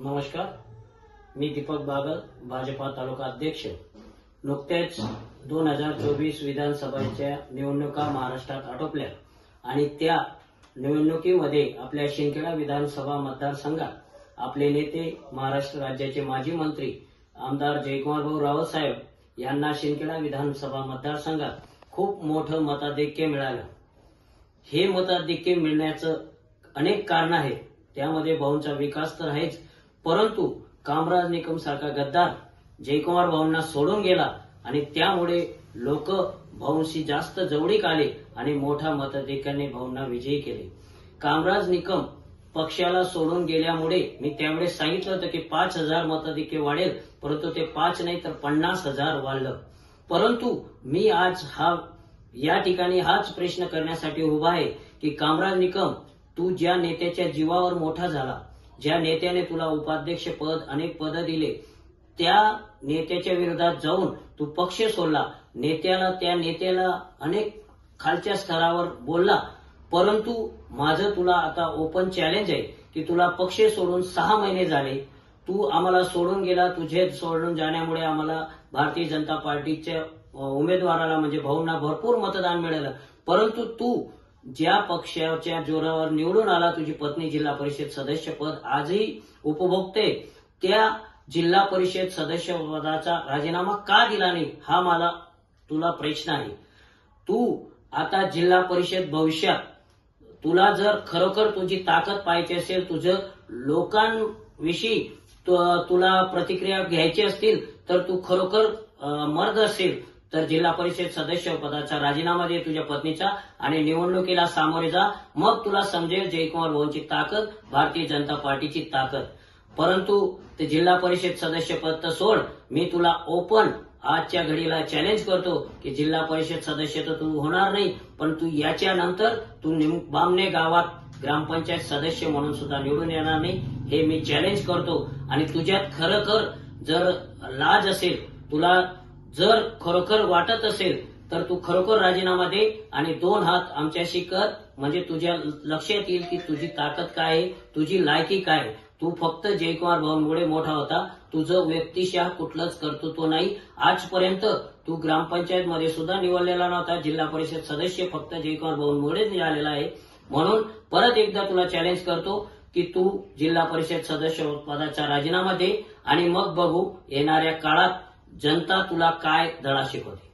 नमस्कार. मी दीपक बागल भाजपा तालुका अध्यक्ष. नुकत्याच दोन हजार चोवीस विधानसभेच्या निवडणुका महाराष्ट्रात आटोपल्या आणि त्या निवडणुकीमध्ये आपल्या शिंदखेडा विधानसभा मतदारसंघात आपले नेते महाराष्ट्र राज्याचे माजी मंत्री आमदार जयकुमार भाऊ रावत साहेब यांना शिंदखेडा विधानसभा मतदारसंघात खूप मोठं मताधिक्य मिळालं. हे मताधिक्य मिळण्याचं अनेक कारण आहेत. त्यामध्ये भाऊंचा विकास तर आहेच परंतु कामराज निकम सारखा गद्दार जयकुमार भाऊंना सोडून गेला आणि त्यामुळे लोक भाऊंशी जास्त जवळीक आले आणि मोठ्या मताधिक्याने भाऊंना विजयी केले. कामराज निकम पक्षाला सोडून गेल्यामुळे मी त्यावेळेस सांगितलं होतं की पाच हजार मताधिके वाढेल परंतु ते पाच नाही तर पन्नास हजार वाढलं. परंतु मी आज हा या ठिकाणी हाच प्रश्न करण्यासाठी उभा आहे की कामराज निकम तू ज्या नेत्याच्या जीवावर मोठा झाला ज्या नेत्याने तुला उपाध्यक्ष पद अनेक पद दिले त्या नेत्याच्या विरोधात जाऊन तू पक्ष सोडला. नेत्याला त्या नेत्याला अनेक खालच्या स्तरावर बोलला. परंतु माझं तुला आता ओपन चॅलेंज आहे की तुला पक्ष सोडून सहा महिने झाले. तू आम्हाला सोडून गेला तुझे सोडून जाण्यामुळे आम्हाला भारतीय जनता पार्टीच्या उमेदवाराला म्हणजे भाऊंना भरपूर मतदान मिळालं. परंतु तू ज्या पक्षाच्या जोरावर निवडून आला तुझी पत्नी जिल्हा परिषद सदस्य पद आजही उपभोगते त्या जिल्हा परिषद सदस्य पदाचा राजीनामा का दिला नाही हा मला तुला प्रश्न आहे. तू आता जिल्हा परिषद भविष्यात तुला जर खरोखर तुझी ताकद पाहायची असेल तुझं लोकांविषयी तुला प्रतिक्रिया घ्यायची असतील तर तू खरोखर मर्द असेल. तर जिल्हा परिषद सदस्य पदाचा राजीनामा दे तुझ्या पत्नीचा आणि निवडणुकीला सामोरे जा. मग तुला समजेल जयकुमार भाऊंची ताकद भारतीय जनता पार्टीची ताकद. परंतु ते जिल्हा परिषद सदस्य पद तर सोड. मी तुला ओपन आजच्या घडीला चॅलेंज करतो की जिल्हा परिषद सदस्य तर तू होणार नाही पण तू याच्यानंतर तू बामने गावात ग्रामपंचायत सदस्य म्हणून सुद्धा निवडून येणार नाही हे मी चॅलेंज करतो. आणि तुझ्यात खरोखर जर लाज असेल तुला जर खरोखर वाटत असेल तर तू खरोखर राजीनामा दे आणि दोन हात आमच्याशी कर. म्हणजे तुझ्या लक्षात येईल की तुझी ताकद काय आहे तुझी लायकी काय आहे. तू फक्त जयकुमार भाऊंमुळे मोठा होता. तुझं व्यक्तिशः कुठलंच कर्तृत्व नाही. आजपर्यंत तू ग्रामपंचायत मध्ये सुद्धा निवडलेला नव्हता. जिल्हा परिषद सदस्य फक्त जयकुमार भाऊंमुळेच निघालेला आहे. म्हणून परत एकदा तुला चॅलेंज करतो की तू जिल्हा परिषद सदस्य पदाचा राजीनामा दे आणि मग बघू येणाऱ्या काळात जनता तुला काय धडा शिकवते?